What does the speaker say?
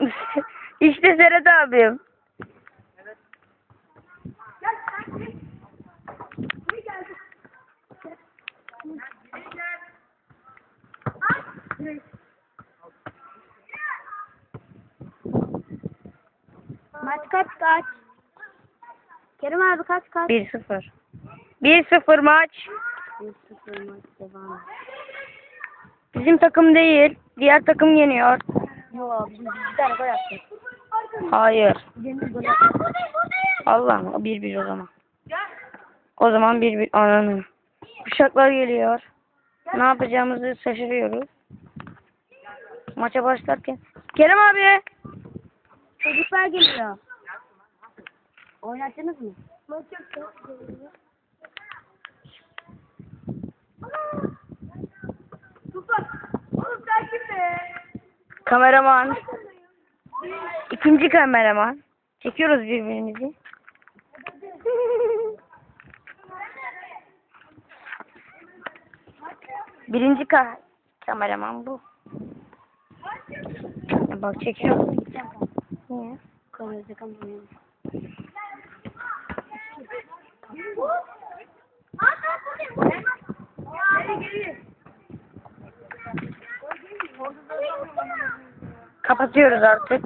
işte Serhat abim. Maç kaç kaç? Kerim abi kaç kaç? 1-0. 1-0 maç. 1-0 maç devam. Bizim takım değil. Diğer takım yeniyor. Bir tane gol. Hayır. Allah 1-1 o zaman. O zaman 1-1 ananı. Uşaklar geliyor. Ne yapacağımızı şaşırıyoruz. Maça başlarken. Kerem abi. Çocuklar geliyor. Oynattınız mı? Kameraman. İkinci kameraman. Çekiyoruz birbirimizi. Birinci ka kameraman bu. Ya bak çekiyor. Niye? Kamerada kamerada. Kapatıyoruz artık.